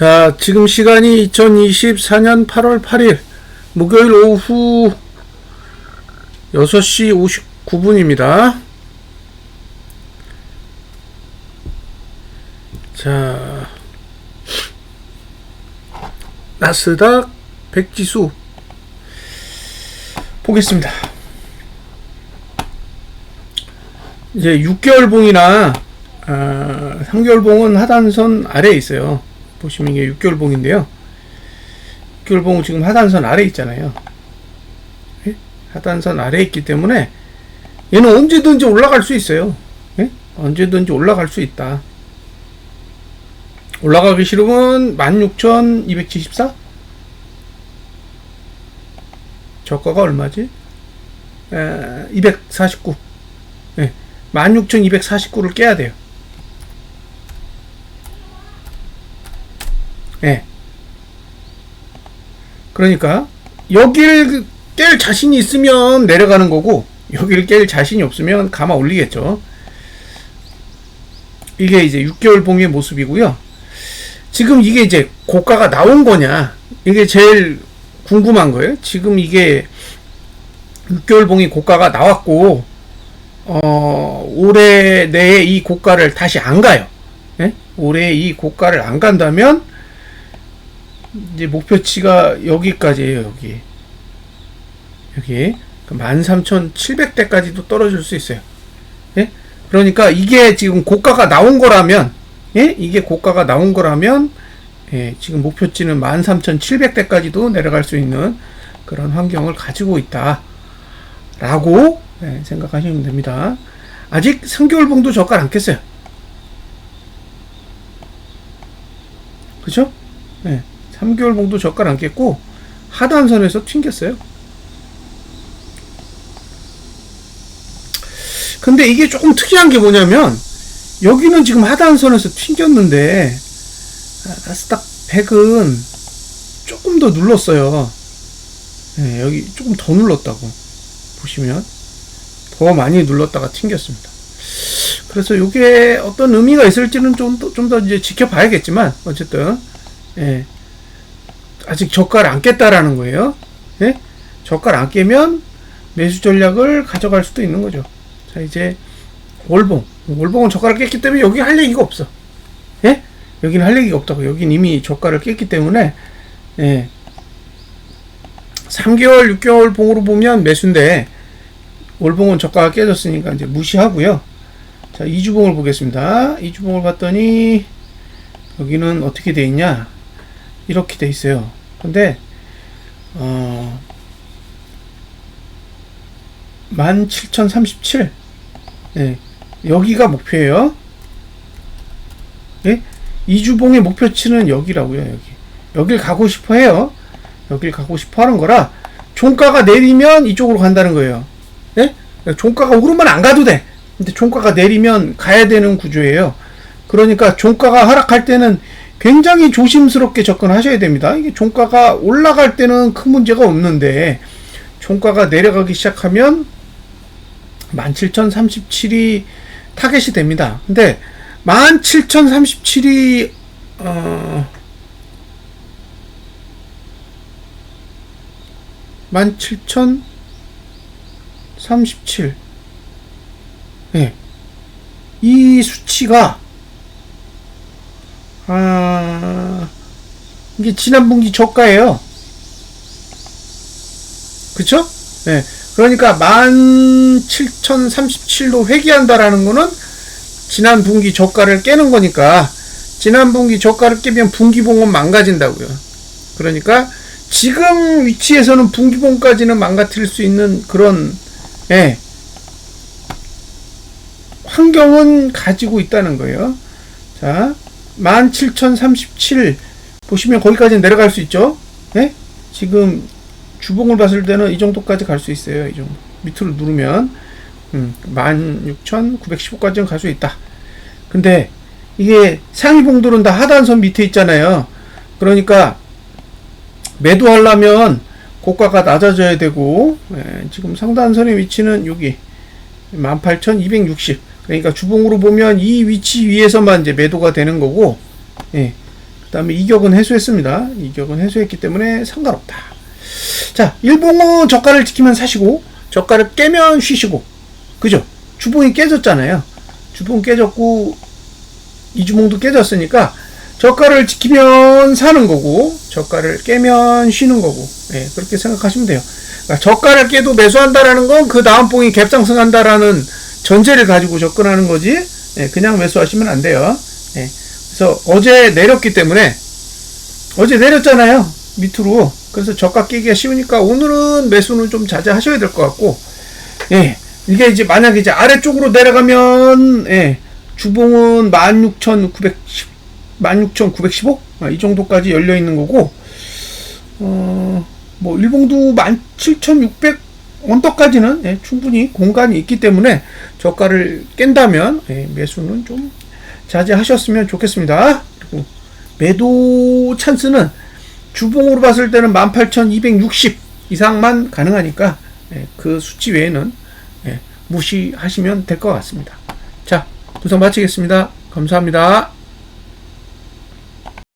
자, 지금 시간이 2024년 8월 8일 목요일 오후 6시 59분입니다. 자, 나스닥 백지수 보겠습니다. 이제 6개월 봉이나 아, 3개월 봉은 하단선 아래에 있어요. 보시면 이게 6개월 봉인데요. 6개월 봉은 지금 하단선 아래에 있잖아요. 예? 하단선 아래에 있기 때문에 얘는 언제든지 올라갈 수 있어요. 예? 언제든지 올라갈 수 있다. 올라가기 싫으면 16,274? 저가가 얼마지? 에, 249. 예. 16,249를 깨야 돼요. 예. 그러니까 여기를 깰 자신이 있으면 내려가는 거고 여기를 깰 자신이 없으면 감아 올리겠죠. 이게 이제 6개월 봉의 모습이고요. 지금 이게 이제 고가가 나온 거냐? 이게 제일 궁금한 거예요. 지금 이게 6개월 봉이 고가가 나왔고 어, 올해 내에 이 고가를 다시 안 가요. 예? 올해 이 고가를 안 간다면 이제 목표치가 여기까지예요, 여기. 여기. 13,700대까지도 떨어질 수 있어요. 예? 그러니까 이게 지금 고가가 나온 거라면, 예? 이게 고가가 나온 거라면, 예, 지금 목표치는 13,700대까지도 내려갈 수 있는 그런 환경을 가지고 있다. 라고 예, 생각하시면 됩니다. 아직 3개월 봉도 저가 안 깼어요. 그죠? 예. 3개월 봉도 저가 안 깼고 하단선에서 튕겼어요. 근데 이게 조금 특이한 게 뭐냐면 여기는 지금 하단선에서 튕겼는데 아, 나스닥 100은 조금 더 눌렀어요. 네, 여기 조금 더 눌렀다고 보시면 더 많이 눌렀다가 튕겼습니다. 그래서 이게 어떤 의미가 있을지는 좀 더 좀더 이제 지켜봐야겠지만 어쨌든 예, 아직 저가를 안 깼다라는 거예요. 예? 저가를 안 깨면 매수 전략을 가져갈 수도 있는 거죠. 자, 이제 월봉. 월봉은 저가를 깼기 때문에 여기 할 얘기가 없어. 예? 여기는 할 얘기가 없다고. 여긴 이미 저가를 깼기 때문에 예. 3개월, 6개월 봉으로 보면 매수인데 월봉은 저가가 깨졌으니까 이제 무시하고요. 자, 2주봉을 보겠습니다. 2주봉을 봤더니 여기는 어떻게 돼 있냐? 이렇게 돼 있어요. 근데 어 17,037 예. 여기가 목표예요. 예? 이주봉의 목표치는 여기라고요, 여기. 여길 가고 싶어 해요. 여길 가고 싶어 하는 거라 종가가 내리면 이쪽으로 간다는 거예요. 예? 종가가 오르면 안 가도 돼. 근데 종가가 내리면 가야 되는 구조예요. 그러니까 종가가 하락할 때는 굉장히 조심스럽게 접근하셔야 됩니다. 이게 종가가 올라갈 때는 큰 문제가 없는데 종가가 내려가기 시작하면 17,037이 타겟이 됩니다. 근데 17,037이 어 17,037 예. 이 수치가 이게 지난 분기 저가예요. 그쵸? 네. 그러니까 17,037로 회귀한다라는 거는 지난 분기 저가를 깨는 거니까 지난 분기 저가를 깨면 분기봉은 망가진다고요. 그러니까 지금 위치에서는 분기봉까지는 망가뜨릴 수 있는 그런 예, 환경은 가지고 있다는 거예요. 자, 17,037 보시면 거기까지 내려갈 수 있죠. 예? 지금 주봉을 봤을 때는 이 정도까지 갈 수 있어요. 이 정도. 밑으로 누르면 음, 16,915까지는 갈 수 있다. 근데 이게 상위 봉들은 다 하단선 밑에 있잖아요. 그러니까 매도하려면 고가가 낮아져야 되고 예, 지금 상단선의 위치는 여기 18,260 그러니까 주봉으로 보면 이 위치 위에서만 이제 매도가 되는 거고 예, 그 다음에 이격은 해소했습니다. 이격은 해소했기 때문에 상관없다. 자, 일봉은 저가를 지키면 사시고 저가를 깨면 쉬시고. 그죠? 주봉이 깨졌잖아요. 주봉 깨졌고 이주봉도 깨졌으니까 저가를 지키면 사는 거고 저가를 깨면 쉬는 거고. 예, 그렇게 생각하시면 돼요. 그러니까 저가를 깨도 매수한다라는 건 그 다음 봉이 갭상승한다라는 전제를 가지고 접근하는 거지. 예, 그냥 매수하시면 안 돼요. 예, 그래서 어제 내렸기 때문에 어제 내렸잖아요. 밑으로. 그래서 저가 깨기가 쉬우니까 오늘은 매수는 좀 자제하셔야 될 것 같고, 예. 이게 이제 만약에 이제 아래쪽으로 내려가면, 예. 주봉은 16,910, 16,915? 아, 이 정도까지 열려 있는 거고, 어, 뭐, 일봉도 17,600 원더까지는 예, 충분히 공간이 있기 때문에 저가를 깬다면, 예, 매수는 좀 자제하셨으면 좋겠습니다. 그리고 매도 찬스는 주봉으로 봤을 때는 18,260 이상만 가능하니까 예, 그 수치 외에는 예, 무시하시면 될 것 같습니다. 자, 분석 마치겠습니다. 감사합니다.